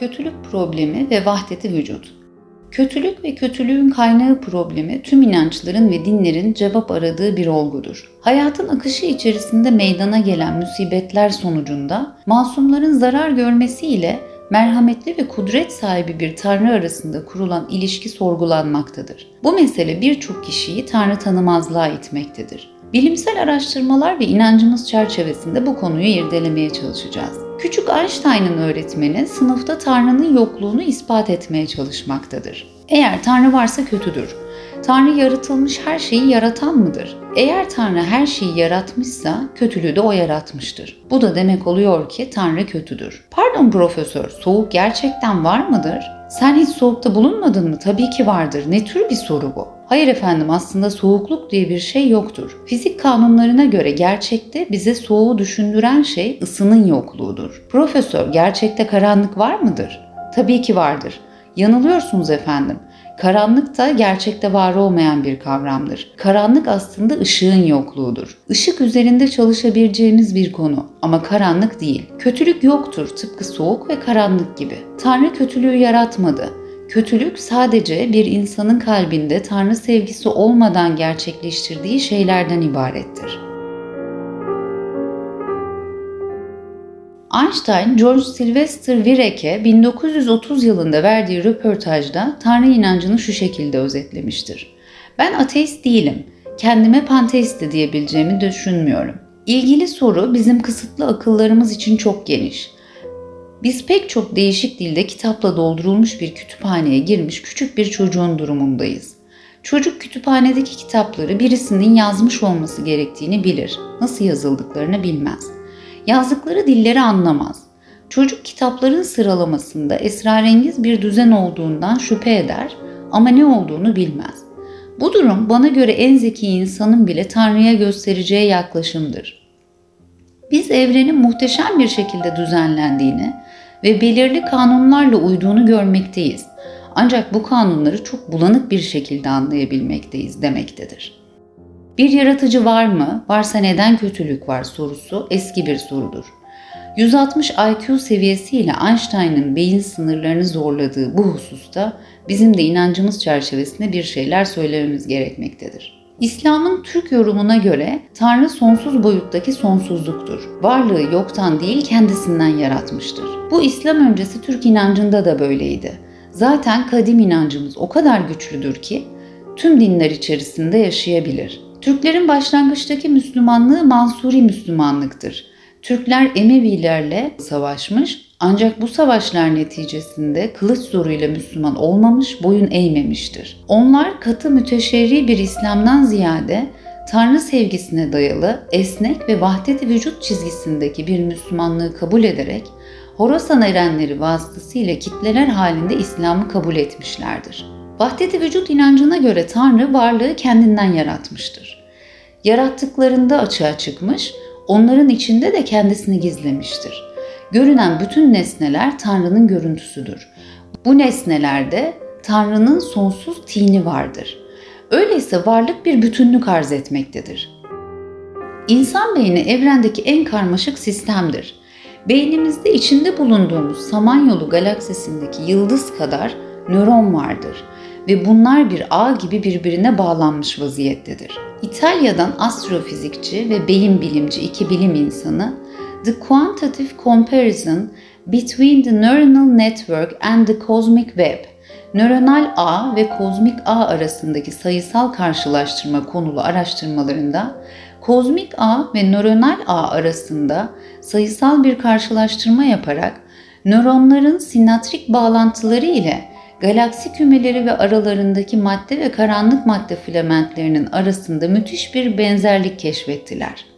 Kötülük problemi ve vahdeti vücut. Kötülük ve kötülüğün kaynağı problemi tüm inançların ve dinlerin cevap aradığı bir olgudur. Hayatın akışı içerisinde meydana gelen musibetler sonucunda masumların zarar görmesiyle merhametli ve kudret sahibi bir Tanrı arasında kurulan ilişki sorgulanmaktadır. Bu mesele birçok kişiyi Tanrı tanımazlığa itmektedir. Bilimsel araştırmalar ve inancımız çerçevesinde bu konuyu irdelemeye çalışacağız. Küçük Einstein'ın öğretmeni sınıfta Tanrı'nın yokluğunu ispat etmeye çalışmaktadır. Eğer Tanrı varsa kötüdür. Tanrı yaratılmış her şeyi yaratan mıdır? Eğer Tanrı her şeyi yaratmışsa kötülüğü de o yaratmıştır. Bu da demek oluyor ki Tanrı kötüdür. Pardon profesör, soğuk gerçekten var mıdır? Sen hiç soğukta bulunmadın mı? Tabii ki vardır. Ne tür bir soru bu? Hayır efendim aslında soğukluk diye bir şey yoktur. Fizik kanunlarına göre gerçekte bize soğuğu düşündüren şey ısının yokluğudur. Profesör gerçekte karanlık var mıdır? Tabii ki vardır. Yanılıyorsunuz efendim. Karanlık da gerçekte var olmayan bir kavramdır. Karanlık aslında ışığın yokluğudur. Işık üzerinde çalışabileceğimiz bir konu ama karanlık değil. Kötülük yoktur tıpkı soğuk ve karanlık gibi. Tanrı kötülüğü yaratmadı. Kötülük sadece bir insanın kalbinde Tanrı sevgisi olmadan gerçekleştirdiği şeylerden ibarettir. Einstein, George Sylvester Virek'e 1930 yılında verdiği röportajda Tanrı inancını şu şekilde özetlemiştir. Ben ateist değilim. Kendime panteist de diyebileceğimi düşünmüyorum. İlgili soru bizim kısıtlı akıllarımız için çok geniş. Biz pek çok değişik dilde kitapla doldurulmuş bir kütüphaneye girmiş küçük bir çocuğun durumundayız. Çocuk kütüphanedeki kitapları birisinin yazmış olması gerektiğini bilir. Nasıl yazıldıklarını bilmez. Yazdıkları dilleri anlamaz. Çocuk kitapların sıralamasında esrarengiz bir düzen olduğundan şüphe eder ama ne olduğunu bilmez. Bu durum bana göre en zeki insanın bile Tanrı'ya göstereceği yaklaşımdır. Biz evrenin muhteşem bir şekilde düzenlendiğini ve belirli kanunlarla uyduğunu görmekteyiz. Ancak bu kanunları çok bulanık bir şekilde anlayabilmekteyiz demektedir. Bir yaratıcı var mı? Varsa neden kötülük var sorusu eski bir sorudur. 160 IQ seviyesiyle Einstein'ın beyin sınırlarını zorladığı bu hususta bizim de inancımız çerçevesinde bir şeyler söylememiz gerekmektedir. İslam'ın Türk yorumuna göre Tanrı sonsuz boyuttaki sonsuzluktur. Varlığı yoktan değil kendisinden yaratmıştır. Bu İslam öncesi Türk inancında da böyleydi. Zaten kadim inancımız o kadar güçlüdür ki tüm dinler içerisinde yaşayabilir. Türklerin başlangıçtaki Müslümanlığı Mansuri Müslümanlıktır. Türkler Emevilerle savaşmış ancak bu savaşlar neticesinde kılıç zoruyla Müslüman olmamış, boyun eğmemiştir. Onlar katı müteşerri bir İslam'dan ziyade Tanrı sevgisine dayalı, esnek ve vahdeti vücut çizgisindeki bir Müslümanlığı kabul ederek Horasan erenleri vasıtasıyla kitleler halinde İslam'ı kabul etmişlerdir. Vahdeti vücut inancına göre Tanrı varlığı kendinden yaratmıştır. Yarattıklarında açığa çıkmış, onların içinde de kendisini gizlemiştir. Görünen bütün nesneler Tanrı'nın görüntüsüdür. Bu nesnelerde Tanrı'nın sonsuz tini vardır. Öyleyse varlık bir bütünlük arz etmektedir. İnsan beyni evrendeki en karmaşık sistemdir. Beynimizde içinde bulunduğumuz Samanyolu galaksisindeki yıldız kadar nöron vardır ve bunlar bir ağ gibi birbirine bağlanmış vaziyettedir. İtalya'dan astrofizikçi ve beyin bilimci iki bilim insanı The Quantitative Comparison Between the Neuronal Network and the Cosmic Web nöronal ağ ve kozmik ağ arasındaki sayısal karşılaştırma konulu araştırmalarında kozmik ağ ve nöronal ağ arasında sayısal bir karşılaştırma yaparak nöronların sinatrik bağlantıları ile galaksi kümeleri ve aralarındaki madde ve karanlık madde filamentlerinin arasında müthiş bir benzerlik keşfettiler.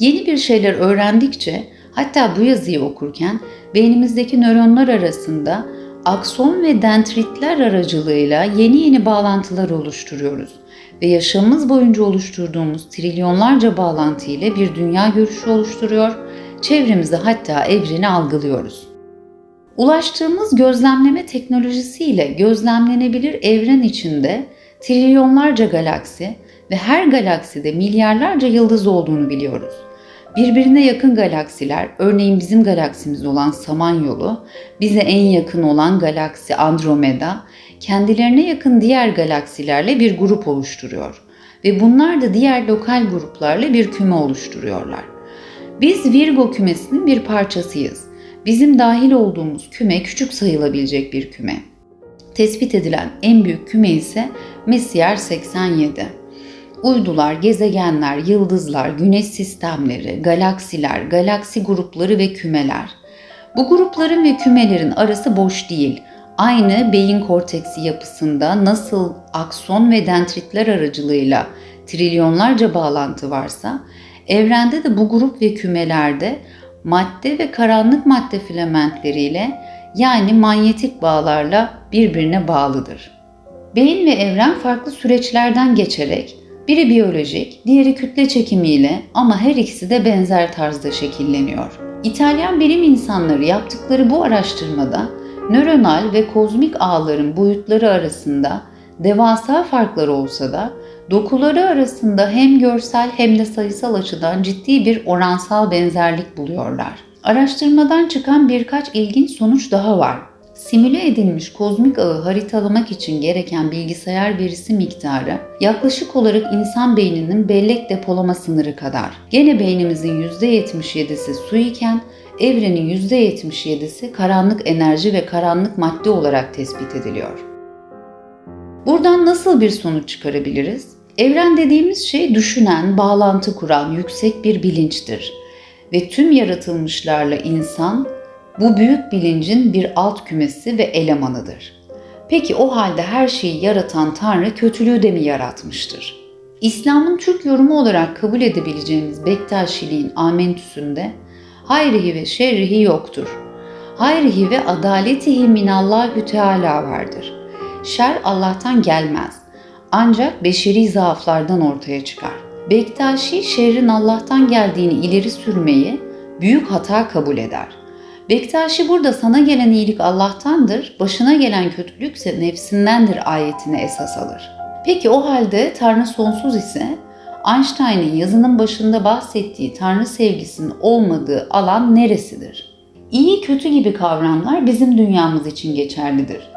Yeni bir şeyler öğrendikçe, hatta bu yazıyı okurken beynimizdeki nöronlar arasında akson ve dendritler aracılığıyla yeni yeni bağlantılar oluşturuyoruz ve yaşamımız boyunca oluşturduğumuz trilyonlarca bağlantı ile bir dünya görüşü oluşturuyor, çevremizi hatta evreni algılıyoruz. Ulaştığımız gözlemleme teknolojisiyle gözlemlenebilir evren içinde trilyonlarca galaksi ve her galakside milyarlarca yıldız olduğunu biliyoruz. Birbirine yakın galaksiler, örneğin bizim galaksimiz olan Samanyolu, bize en yakın olan galaksi Andromeda, kendilerine yakın diğer galaksilerle bir grup oluşturuyor ve bunlar da diğer lokal gruplarla bir küme oluşturuyorlar. Biz Virgo kümesinin bir parçasıyız. Bizim dahil olduğumuz küme küçük sayılabilecek bir küme. Tespit edilen en büyük küme ise Messier 87. Uydular, gezegenler, yıldızlar, güneş sistemleri, galaksiler, galaksi grupları ve kümeler. Bu grupların ve kümelerin arası boş değil. Aynı beyin korteksi yapısında nasıl akson ve dendritler aracılığıyla trilyonlarca bağlantı varsa, evrende de bu grup ve kümelerde madde ve karanlık madde filamentleriyle yani manyetik bağlarla birbirine bağlıdır. Beyin ve evren farklı süreçlerden geçerek biri biyolojik, diğeri kütle çekimiyle ama her ikisi de benzer tarzda şekilleniyor. İtalyan bilim insanları yaptıkları bu araştırmada nöronal ve kozmik ağların boyutları arasında devasa farklar olsa da dokuları arasında hem görsel hem de sayısal açıdan ciddi bir oransal benzerlik buluyorlar. Araştırmadan çıkan birkaç ilginç sonuç daha var. Simüle edilmiş kozmik ağı haritalamak için gereken bilgisayar verisi miktarı yaklaşık olarak insan beyninin bellek depolama sınırı kadar. Gene beynimizin %77'si su iken evrenin %77'si karanlık enerji ve karanlık madde olarak tespit ediliyor. Buradan nasıl bir sonuç çıkarabiliriz? Evren dediğimiz şey düşünen, bağlantı kuran yüksek bir bilinçtir ve tüm yaratılmışlarla insan bu büyük bilincin bir alt kümesi ve elemanıdır. Peki o halde her şeyi yaratan Tanrı kötülüğü de mi yaratmıştır? İslam'ın Türk yorumu olarak kabul edebileceğimiz Bektaşiliğin amentüsünde hayrihi ve şerrihi yoktur. Hayrihi ve adaletihi minallahü teala vardır. Şer Allah'tan gelmez. Ancak beşeri zaaflardan ortaya çıkar. Bektaşi şerrin Allah'tan geldiğini ileri sürmeyi büyük hata kabul eder. Bektaşi burada sana gelen iyilik Allah'tandır, başına gelen kötülükse nefsindendir ayetini esas alır. Peki o halde Tanrı sonsuz ise Einstein'ın yazının başında bahsettiği Tanrı sevgisinin olmadığı alan neresidir? İyi kötü gibi kavramlar bizim dünyamız için geçerlidir.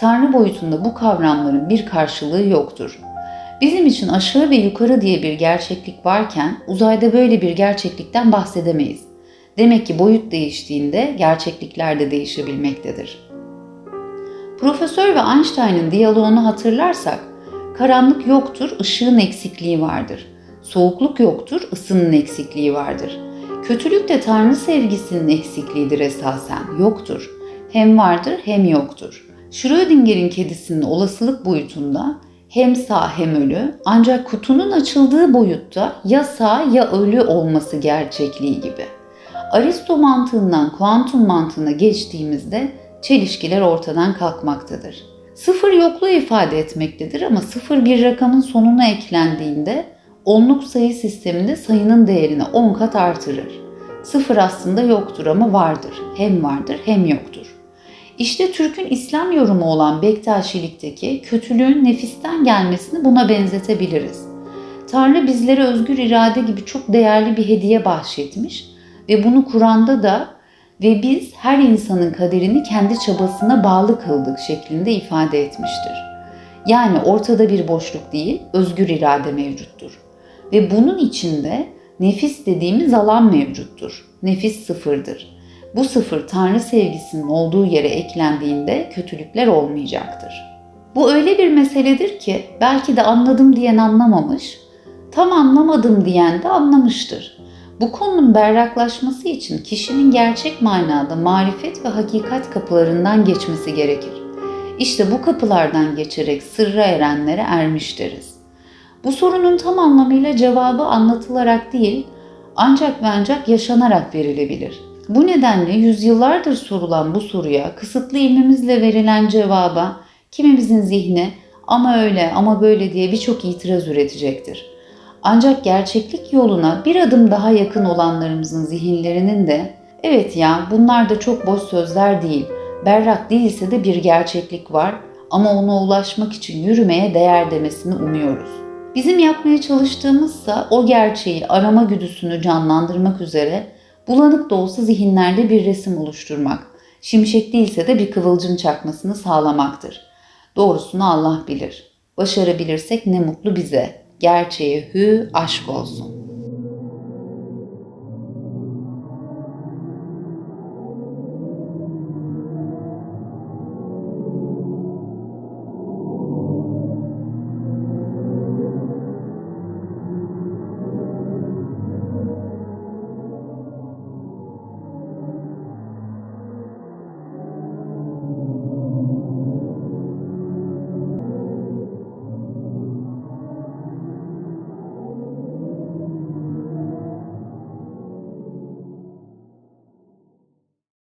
Tanrı boyutunda bu kavramların bir karşılığı yoktur. Bizim için aşağı ve yukarı diye bir gerçeklik varken uzayda böyle bir gerçeklikten bahsedemeyiz. Demek ki boyut değiştiğinde gerçeklikler de değişebilmektedir. Profesör ve Einstein'ın diyaloğunu hatırlarsak, karanlık yoktur, ışığın eksikliği vardır. Soğukluk yoktur, ısının eksikliği vardır. Kötülük de Tanrı sevgisinin eksikliğidir esasen, yoktur. Hem vardır hem yoktur. Schrödinger'in kedisinin olasılık boyutunda hem sağ hem ölü ancak kutunun açıldığı boyutta ya sağ ya ölü olması gerçekliği gibi. Aristo mantığından kuantum mantığına geçtiğimizde çelişkiler ortadan kalkmaktadır. Sıfır yokluğu ifade etmektedir ama sıfır bir rakamın sonuna eklendiğinde onluk sayı sisteminde sayının değerini 10 kat artırır. Sıfır aslında yoktur ama vardır. Hem vardır hem yoktur. İşte Türk'ün İslam yorumu olan Bektaşilikteki kötülüğün nefisten gelmesini buna benzetebiliriz. Tanrı bizlere özgür irade gibi çok değerli bir hediye bahşetmiş ve bunu Kur'an'da da ve biz her insanın kaderini kendi çabasına bağlı kıldık şeklinde ifade etmiştir. Yani ortada bir boşluk değil, özgür irade mevcuttur. Ve bunun içinde nefis dediğimiz alan mevcuttur. Nefis sıfırdır. Bu sıfır Tanrı sevgisinin olduğu yere eklendiğinde kötülükler olmayacaktır. Bu öyle bir meseledir ki belki de anladım diyen anlamamış, tam anlamadım diyen de anlamıştır. Bu konunun berraklaşması için kişinin gerçek manada marifet ve hakikat kapılarından geçmesi gerekir. İşte bu kapılardan geçerek sırra erenlere ermiş deriz. Bu sorunun tam anlamıyla cevabı anlatılarak değil, ancak ve ancak yaşanarak verilebilir. Bu nedenle yüzyıllardır sorulan bu soruya kısıtlı ilmimizle verilen cevaba kimimizin zihni ama öyle ama böyle diye birçok itiraz üretecektir. Ancak gerçeklik yoluna bir adım daha yakın olanlarımızın zihinlerinin de evet ya bunlar da çok boş sözler değil, berrak değilse de bir gerçeklik var ama ona ulaşmak için yürümeye değer demesini umuyoruz. Bizim yapmaya çalıştığımızsa o gerçeği arama güdüsünü canlandırmak üzere bulanık da olsa zihinlerde bir resim oluşturmak, şimşek değilse de bir kıvılcım çakmasını sağlamaktır. Doğrusunu Allah bilir. Başarabilirsek ne mutlu bize. Gerçeğe hü aşk olsun.